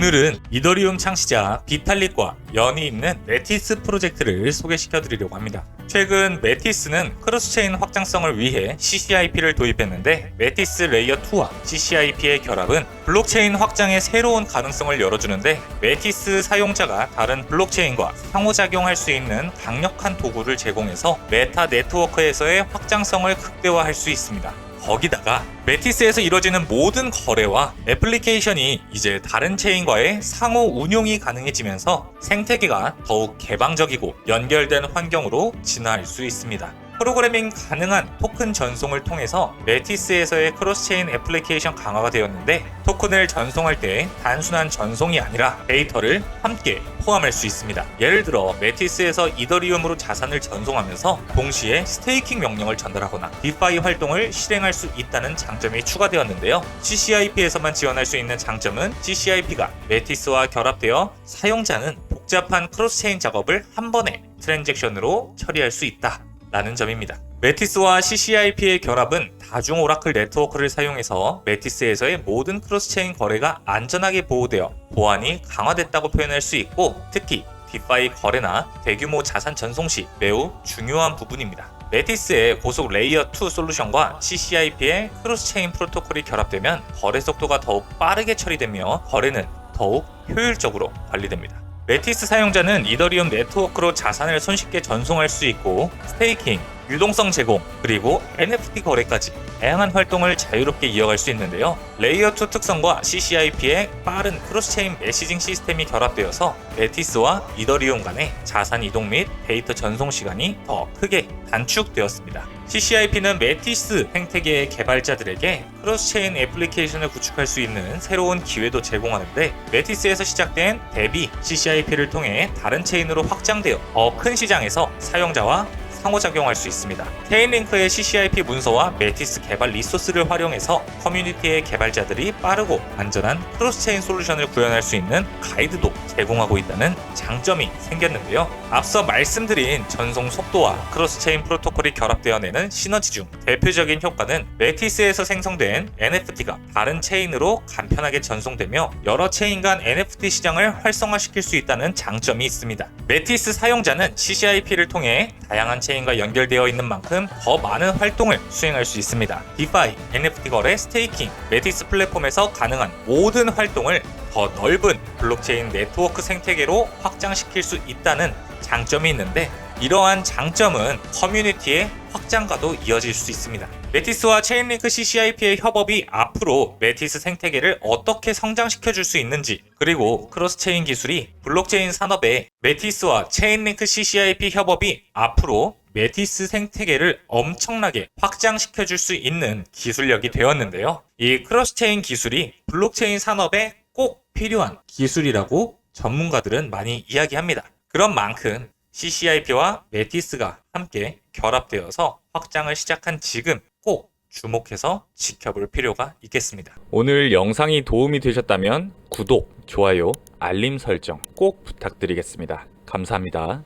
오늘은 이더리움 창시자 비탈릭과 연이 있는 메티스 프로젝트를 소개시켜 드리려고 합니다. 최근 메티스는 크로스체인 확장성을 위해 CCIP를 도입했는데 메티스 레이어 2와 CCIP의 결합은 블록체인 확장의 새로운 가능성을 열어주는데 메티스 사용자가 다른 블록체인과 상호작용할 수 있는 강력한 도구를 제공해서 메타 네트워크에서의 확장성을 극대화할 수 있습니다. 거기다가 메티스에서 이루어지는 모든 거래와 애플리케이션이 이제 다른 체인과의 상호 운용이 가능해지면서 생태계가 더욱 개방적이고 연결된 환경으로 진화할 수 있습니다. 프로그래밍 가능한 토큰 전송을 통해서 메티스에서의 크로스체인 애플리케이션 강화가 되었는데 토큰을 전송할 때 단순한 전송이 아니라 데이터를 함께 포함할 수 있습니다. 예를 들어 메티스에서 이더리움으로 자산을 전송하면서 동시에 스테이킹 명령을 전달하거나 디파이 활동을 실행할 수 있다는 장점이 추가되었는데요. CCIP에서만 지원할 수 있는 장점은 CCIP가 메티스와 결합되어 사용자는 복잡한 크로스체인 작업을 한 번에 트랜잭션으로 처리할 수 있다. 라는 점입니다. 메티스와 CCIP의 결합은 다중 오라클 네트워크를 사용해서 메티스에서의 모든 크로스체인 거래가 안전하게 보호되어 보안이 강화됐다고 표현할 수 있고 특히 디파이 거래나 대규모 자산 전송 시 매우 중요한 부분입니다. 메티스의 고속 레이어 2 솔루션과 CCIP의 크로스체인 프로토콜이 결합되면 거래 속도가 더욱 빠르게 처리되며 거래는 더욱 효율적으로 관리됩니다. 메티스 사용자는 이더리움 네트워크로 자산을 손쉽게 전송할 수 있고 스테이킹, 유동성 제공, 그리고 NFT 거래까지 다양한 활동을 자유롭게 이어갈 수 있는데요. 레이어 2 특성과 CCIP의 빠른 크로스체인 메시징 시스템이 결합되어서 메티스와 이더리움 간의 자산 이동 및 데이터 전송 시간이 더 크게 단축되었습니다. CCIP는 메티스 생태계의 개발자들에게 크로스체인 애플리케이션을 구축할 수 있는 새로운 기회도 제공하는데 메티스에서 시작된 대비 CCIP를 통해 다른 체인으로 확장되어 더 큰 시장에서 사용자와 상호작용할 수 있습니다. 체인링크의 CCIP 문서와 메티스 개발 리소스를 활용해서 커뮤니티의 개발자들이 빠르고 안전한 크로스체인 솔루션을 구현할 수 있는 가이드도 제공하고 있다는 장점이 생겼는데요. 앞서 말씀드린 전송 속도와 크로스체인 프로토콜이 결합되어 내는 시너지 중 대표적인 효과는 메티스에서 생성된 NFT가 다른 체인으로 간편하게 전송되며 여러 체인 간 NFT 시장을 활성화시킬 수 있다는 장점이 있습니다. 메티스 사용자는 CCIP를 통해 다양한 체인과 연결되어 있는 만큼 더 많은 활동을 수행할 수 있습니다. 디파이, NFT 거래, 스테이킹, 메티스 플랫폼에서 가능한 모든 활동을 더 넓은 블록체인 네트워크 생태계로 확장시킬 수 있다는 장점이 있는데 이러한 장점은 커뮤니티의 확장과도 이어질 수 있습니다. 메티스와 체인링크 CCIP의 협업이 앞으로 메티스 생태계를 어떻게 성장시켜 줄 수 있는지 그리고 크로스체인 기술이 블록체인 산업에 메티스와 체인링크 CCIP 협업이 앞으로 메티스 생태계를 엄청나게 확장시켜 줄 수 있는 기술력이 되었는데요. 이 크로스체인 기술이 블록체인 산업에 꼭 필요한 기술이라고 전문가들은 많이 이야기합니다. 그런 만큼 CCIP와 메티스가 함께 결합되어서 확장을 시작한 지금 꼭 주목해서 지켜볼 필요가 있겠습니다. 오늘 영상이 도움이 되셨다면 구독, 좋아요, 알림 설정 꼭 부탁드리겠습니다. 감사합니다.